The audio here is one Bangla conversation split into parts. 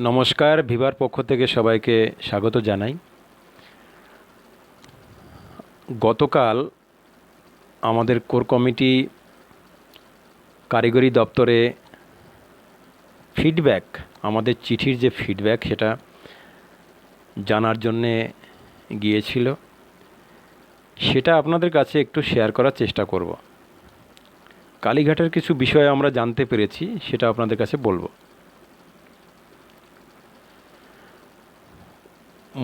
নমস্কার, ভিভার পক্ষ থেকে সবাইকে স্বাগত জানাই। গতকাল আমাদের কোর কমিটি কারিগরি দপ্তরে ফিডব্যাক আমাদের চিঠির যে ফিডব্যাক সেটা জানার জন্যে গিয়েছিল। সেটা আপনাদের কাছে একটু শেয়ার করার চেষ্টা করব। কালীঘাটের কিছু বিষয় আমরা জানতে পেরেছি, সেটা আপনাদের কাছে বলব।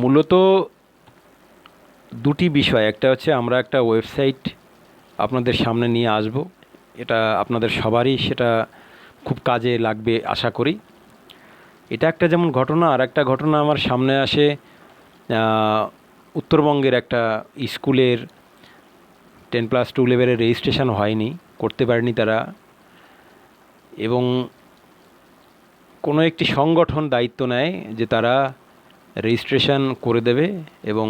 মূলত দুটি বিষয়। একটা হচ্ছে আমরা একটা ওয়েবসাইট আপনাদের সামনে নিয়ে আসব। এটা আপনাদের সবারই সেটা খুব কাজে লাগবে আশা করি। এটা একটা যেমন ঘটনা, আর একটা ঘটনা আমার সামনে আসে উত্তরবঙ্গের একটা স্কুলের টেন প্লাস টু লেভেলের রেজিস্ট্রেশন হয়নি, করতে পারেনি তারা। এবং কোনো একটি সংগঠন দায়িত্ব নেয় যে তারা রেজিস্ট্রেশন করে দেবে এবং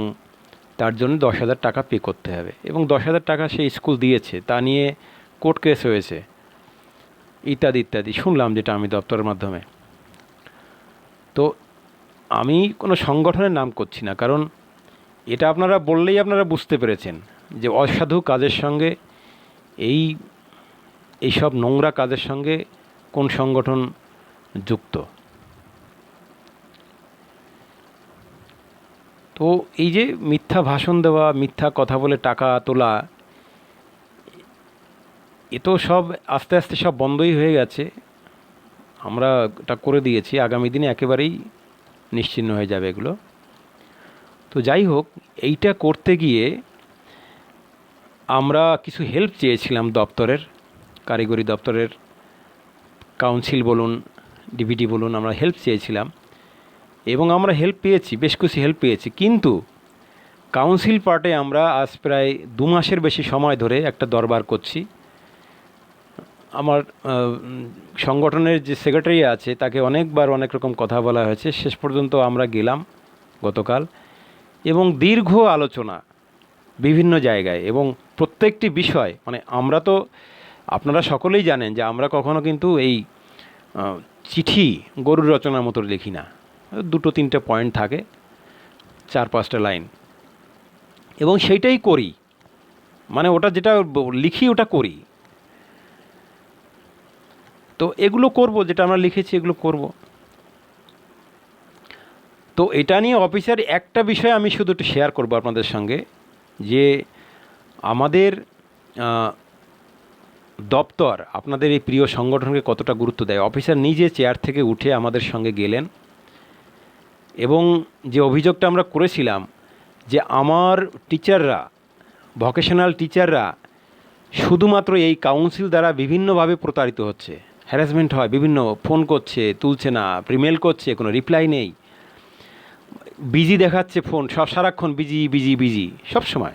তার জন্য দশ হাজার টাকা পে করতে হবে। এবং দশ হাজার টাকা সে স্কুল দিয়েছে, তা নিয়ে কোর্ট কেস হয়েছে, ইত্যাদি ইত্যাদি। শুনলাম যেটা আমি দপ্তরের মাধ্যমে। তো আমি কোনো সংগঠনের নাম করছি না, কারণ এটা আপনারা বললেই আপনারা বুঝতে পেরেছেন যে অসাধু কাজের সঙ্গে এই, এইসব নোংরা কাজের সঙ্গে কোন সংগঠন যুক্ত। তো এই যে মিথ্যা ভাষণ দেওয়া, মিথ্যা কথা বলে টাকা তোলা, এ তো সব আস্তে আস্তে সব বন্ধই হয়ে গেছে। আমরা এটা করে দিয়েছি, আগামী দিনে একেবারেই নিশ্চিন্ন হয়ে যাবে এগুলো। তো যাই হোক, এইটা করতে গিয়ে আমরা কিছু হেল্প চেয়েছিলাম দপ্তরের, কারিগরি দপ্তরের কাউন্সিল বলুন ডিভিডি বলুন, আমরা হেল্প চেয়েছিলাম। এবং আমরা হেল্প পেয়েছি, বেশ কিছু হেল্প পেয়েছি। কিন্তু কাউন্সিল পার্টে আমরা আজ প্রায় দু মাসের বেশি সময় ধরে একটা দরবার করছি। আমার সংগঠনের যে সেক্রেটারি আছে, তাকে অনেকবার অনেক রকম কথা বলা হয়েছে। শেষ পর্যন্ত আমরা গেলাম গতকাল। এবং দীর্ঘ আলোচনা বিভিন্ন জায়গায় এবং প্রত্যেকটি বিষয় মানে আমরা তো, আপনারা সকলেই জানেন যে আমরা কখনো কিন্তু এই চিঠি গরুর রচনার মতো লিখি না। দুটো তিনটে পয়েন্ট থাকে, চার পাঁচটা লাইন এবং সেইটাই করি। মানে ওটা যেটা লিখি, ওটা করি। তো এগুলো করব, যেটা আমরা লিখেছি এগুলো করব। তো এটা নিয়ে অফিসার একটা বিষয় আমি শুধু একটু শেয়ার করব আপনাদের সঙ্গে, যে আমাদের দপ্তর আপনাদের এই প্রিয় সংগঠনকে কতটা গুরুত্ব দেয়। অফিসার নিজে চেয়ার থেকে উঠে আমাদের সঙ্গে গেলেন। এবং যে অভিযোগটা আমরা করেছিলাম যে আমার টিচাররা, ভকেশনাল টিচাররা শুধুমাত্র এই কাউন্সিল দ্বারা বিভিন্নভাবে প্রতারিত হচ্ছে। হ্যারাসমেন্ট হয়, বিভিন্ন ফোন করছে, তুলছে না প্রিমেল করছে, কোনো রিপ্লাই নেই। বিজি দেখাচ্ছে ফোন, সব সারাক্ষণ বিজি বিজি বিজি সব সময়।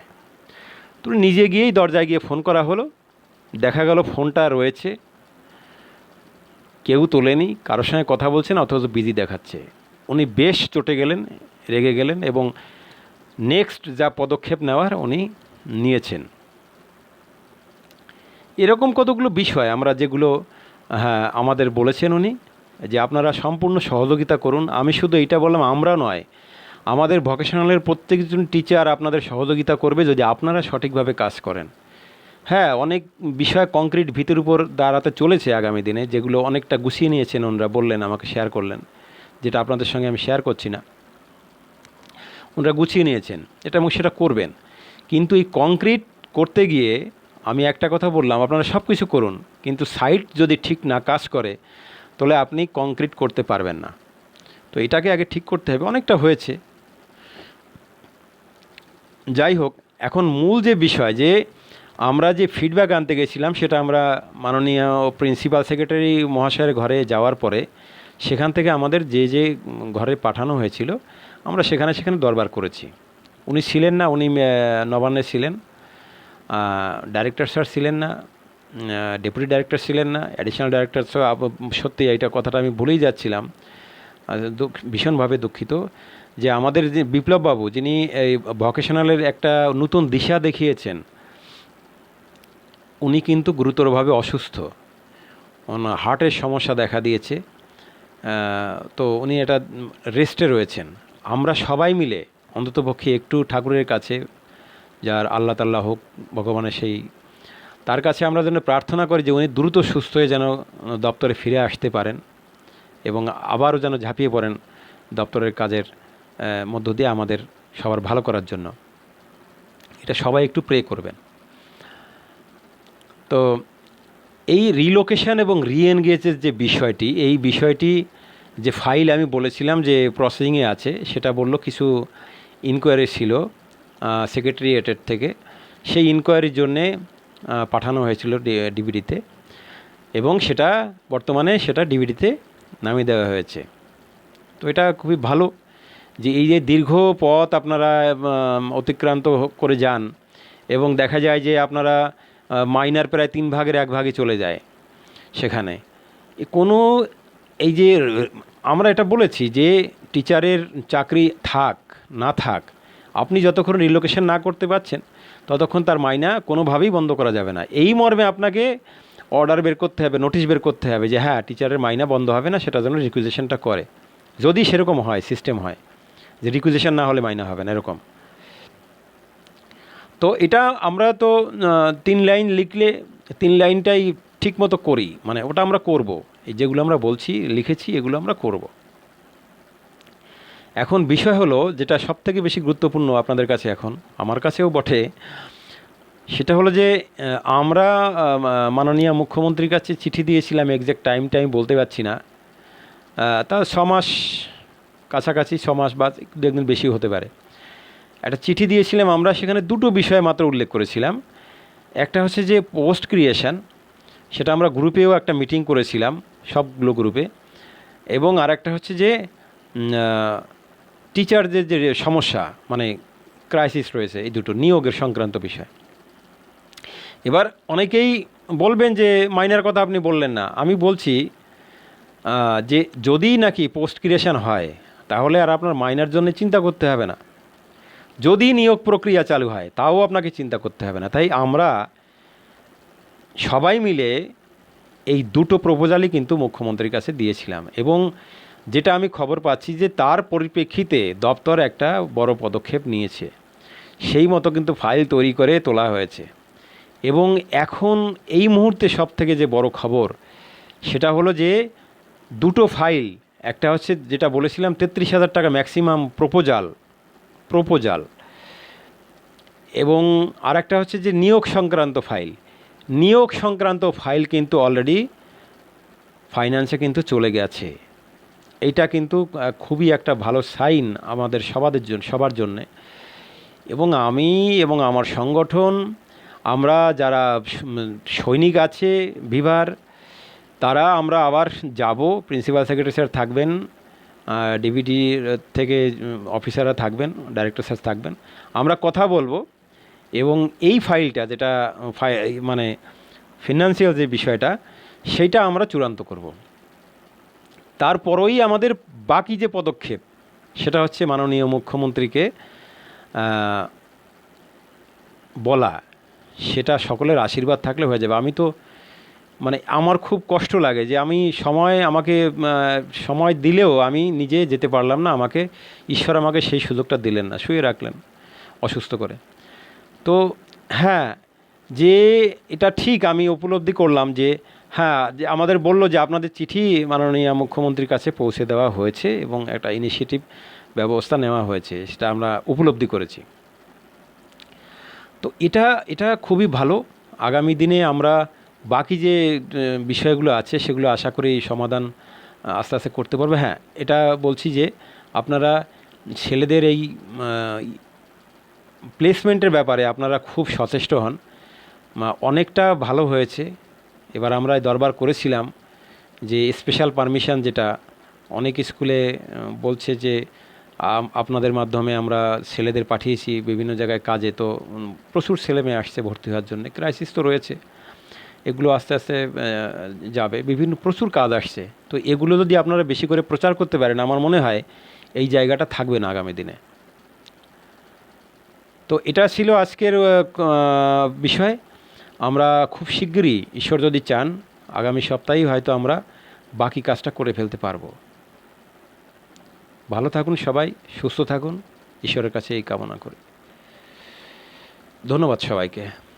তো নিজে গিয়েই দরজায় গিয়ে ফোন করা হলো। দেখা গেল ফোনটা রয়েছে। কেউ তোলেনি, কারোর সঙ্গে কথা বলছেন অথচ বিজি দেখাচ্ছে। উনি বেশ চটে গেলেন, রেগে গেলেন এবং নেক্সট যা পদক্ষেপ নেওয়ার উনি নিয়েছেন। এরকম কতগুলো বিষয় আমরা যেগুলো হ্যাঁ আমাদের বলেছেন উনি, যে আপনারা সম্পূর্ণ সহযোগিতা করুন। আমি শুধু এটা বললাম, আমরা নয়, আমাদের ভকেশনালের প্রত্যেকজন টিচার আপনাদের সহযোগিতা করবে যদি আপনারা সঠিকভাবে কাজ করেন। হ্যাঁ অনেক বিষয় কংক্রিট ভিতের উপর দাঁড়াতে চলেছে আগামী দিনে, যেগুলো অনেকটা গুছিয়ে নিয়েছেন ওনারা, বললেন, আমাকে শেয়ার করলেন। যেটা আপনাদের সঙ্গে আমি শেয়ার করছি না। ওনারা গুছিয়ে নিয়েছেন। এটা এবং সেটা করবেন। কিন্তু এই কংক্রিট করতে গিয়ে আমি একটা কথা বললাম, আপনারা সব কিছু করুন, কিন্তু সাইট যদি ঠিক না কাজ করে, তাহলে আপনি কংক্রিট করতে পারবেন না। তো এটাকে আগে ঠিক করতে হবে। অনেকটা হয়েছে। যাই হোক, এখন মূল যে বিষয়, যে আমরা যে ফিডব্যাক আনতে গেছিলাম, সেটা আমরা মাননীয় প্রিন্সিপাল সেক্রেটারি মহাশয়ের ঘরে যাওয়ার পরে সেখান থেকে আমাদের যে যে ঘরে পাঠানো হয়েছিল, আমরা সেখানে সেখানে দরবার করেছি। উনি ছিলেন না, উনি নবান্নে ছিলেন। ডাইরেক্টর স্যার ছিলেন না ডেপুটি ডাইরেক্টর ছিলেন না অ্যাডিশনাল ডাইরেক্টর সত্যি এইটা কথাটা আমি ভুলেই যাচ্ছিলাম। ভীষণভাবে দুঃখিত যে আমাদের যে বিপ্লববাবু, যিনি এই ভকেশনালের একটা নতুন দিশা দেখিয়েছেন, উনি কিন্তু গুরুতরভাবে অসুস্থ। হার্টের সমস্যা দেখা দিয়েছে। তো উনি এটা রেস্টে রয়েছেন। আমরা সবাই মিলে অন্ততপক্ষে একটু ঠাকুরের কাছে, যার আল্লাহ তাল্লাহ হোক, ভগবানের সেই, তার কাছে আমরা যেন প্রার্থনা করি যে উনি দ্রুত সুস্থ হয়ে যেন দপ্তরে ফিরে আসতে পারেন এবং আবারও যেন ঝাঁপিয়ে পড়েন দপ্তরের কাজের মধ্য দিয়ে আমাদের সবার ভালো করার জন্য। এটা সবাই একটু প্রে করবেন। তো এই রিলোকেশন এবং রিএনগেজের যে বিষয়টি, এই বিষয়টি যে ফাইল আমি বলেছিলাম যে প্রসেসিংয়ে আছে, সেটা বলল কিছু ইনকোয়ারি ছিল সেক্রেটারিয়েটের থেকে। সেই ইনকোয়ারির জন্যে পাঠানো হয়েছিল ডিবিডিতে এবং সেটা বর্তমানে সেটা ডিবিডিতে নামিয়ে দেওয়া হয়েছে। তো এটা খুবই ভালো যে এই যে দীর্ঘ পথ আপনারা অতিক্রান্ত করে যান এবং দেখা যায় যে আপনারা মাইনার প্রায় তিন ভাগের এক ভাগে চলে যায় সেখানে। কোনো, এই যে, আমরা এটা বলেছি যে টিচারের চাকরি থাক, না থাক, আপনি যতক্ষণ রিলোকেশন না করতে পারছেন, ততক্ষণ তার মাইনা কোনোভাবেই বন্ধ করা যাবে না। এই মর্মে আপনাকে অর্ডার বের করতে হবে নোটিশ বের করতে হবে যে হ্যাঁ টিচারের মাইনা বন্ধ হবে না, সেটা যেন রিকুইজেশনটা করে। যদি সেরকম হয় সিস্টেম হয়, যে রিকুইজেশন না হলে মাইনা হবে না, এরকম। তো এটা আমরা তো তিন লাইন লিখলে, তিন লাইনটাই ঠিক মতো করি। মানে ওটা আমরা করব। এই যেগুলো আমরা বলছি, লিখেছি, এগুলো আমরা করব। এখন বিষয় হলো, যেটা সব থেকে বেশি গুরুত্বপূর্ণ আপনাদের কাছে এখন, আমার কাছেও বটে, সেটা হলো যে আমরা মাননীয় মুখ্যমন্ত্রীর কাছে চিঠি দিয়েছিলাম এক্স্যাক্ট টাইমটা আমি বলতে পারছি না। তা ছ মাস কাছাকাছি, ছ মাস বা দু একদিন বেশি হতে পারে। একটা চিঠি দিয়েছিলাম, আমরা সেখানে দুটো বিষয় মাত্র উল্লেখ করেছিলাম। একটা হচ্ছে যে পোস্ট ক্রিয়েশন সেটা আমরা গ্রুপেও একটা মিটিং করেছিলাম, সবগুলো গ্রুপে এবং আরেকটা হচ্ছে যে টিচারদের যে সমস্যা মানে ক্রাইসিস রয়েছে, এই দুটো নিয়োগের সংক্রান্ত বিষয়। এবার অনেকেই বলবেন যে, মাইনার কথা আপনি বললেন না। আমি বলছি যে যদি নাকি পোস্ট ক্রিয়েশন হয়, তাহলে আর আপনার মাইনার জন্য চিন্তা করতে হবে না। যদি নিয়োগ প্রক্রিয়া চালু হয়, তাও আপনাকে চিন্তা করতে হবে না। তাই আমরা সবাই মিলে এই দুটো প্রপোজালই কিন্তু মুখ্যমন্ত্রীর কাছে দিয়েছিলাম এবং যেটা আমি খবর পাচ্ছি যে তার পরিপ্রেক্ষিতে দপ্তর একটা বড় পদক্ষেপ নিয়েছে। সেই মতো কিন্তু ফাইল তৈরি করে তোলা হয়েছে এবং এখন এই মুহূর্তে সব থেকে যে বড় খবর সেটা হলো যে দুটো ফাইল, একটা হচ্ছে যেটা বলেছিলাম তেত্রিশ হাজার টাকা ম্যাক্সিমাম প্রপোজাল প্রপোজাল। এবং আরেকটা হচ্ছে যে নিয়োগ সংক্রান্ত ফাইল। নিয়োগ সংক্রান্ত ফাইল কিন্তু অলরেডি ফাইন্যান্সে কিন্তু চলে গেছে। এটা কিন্তু খুবই একটা ভালো সাইন আমাদের সবাদের জন্য সবার জন্যে। এবং আমি এবং আমার সংগঠন, আমরা যারা সৈনিক আছে ভিভার তারা আমরা আবার যাব প্রিন্সিপাল সেক্রেটারি স্যার থাকবেন ডিবিটি থেকে অফিসাররা থাকবেন ডাইরেক্টর স্যার থাকবেন। আমরা কথা বলব এবং এই ফাইলটা যেটা মানে ফিনান্সিয়াল যে বিষয়টা, সেটা আমরা চূড়ান্ত করব। তারপরেই আমাদের বাকি যে পদক্ষেপ, সেটা হচ্ছে মাননীয় মুখ্যমন্ত্রীকে বলা। সেটা সকলের আশীর্বাদ থাকলে হয়ে যাবে। আমি তো মানে আমার খুব কষ্ট লাগে যে আমি সময় আমাকে সময় দিলেও আমি নিজে যেতে পারলাম না, আমাকে, ঈশ্বর আমাকে সেই সুযোগটা দিলেন না, শুয়ে রাখলেন অসুস্থ করে। তো হ্যাঁ যে এটা ঠিক আমি উপলব্ধি করলাম যে হ্যাঁ যে আমাদের বলল যে আপনাদের চিঠি মাননীয় মুখ্যমন্ত্রীর কাছে পৌঁছে দেওয়া হয়েছে এবং একটা ইনিশিয়েটিভ ব্যবস্থা নেওয়া হয়েছে, সেটা আমরা উপলব্ধি করেছি। তো এটা এটা খুবই ভালো। আগামী দিনে আমরা বাকি যে বিষয়গুলো আছে সেগুলো আশা করি সমাধান আস্তে আস্তে করতে পারবে। হ্যাঁ এটা বলছি যে, আপনারা ছেলেদের এই প্লেসমেন্টের ব্যাপারে আপনারা খুব সচেষ্ট হন। অনেকটা ভালো হয়েছে। এবার আমরা দরবার করেছিলাম যে স্পেশাল পারমিশন যেটা, অনেক স্কুলে বলছে যে আপনাদের মাধ্যমে আমরা ছেলেদের পাঠিয়েছি, বিভিন্ন জায়গায় কাজে তো প্রচুর ছেলে মেয়ে আসছে ভর্তি হওয়ার জন্য। ক্রাইসিস তো রয়েছে। এগুলো আস্তে আস্তে যাবে। বিভিন্ন প্রচুর কাজ আসছে। তো এগুলো যদি আপনারা বেশি করে প্রচার করতে পারেন, আমার মনে হয় এই জায়গাটা থাকবে না আগামী দিনে। তো এটা ছিল আজকের বিষয়। আমরা খুব শিগগিরই ঈশ্বর যদি চান, আগামী সপ্তাহেই হয়তো আমরা বাকি কাজটা করে ফেলতে পারব। ভালো থাকুন সবাই, সুস্থ থাকুন। ঈশ্বরের কাছে এই কামনা করি। ধন্যবাদ সবাইকে।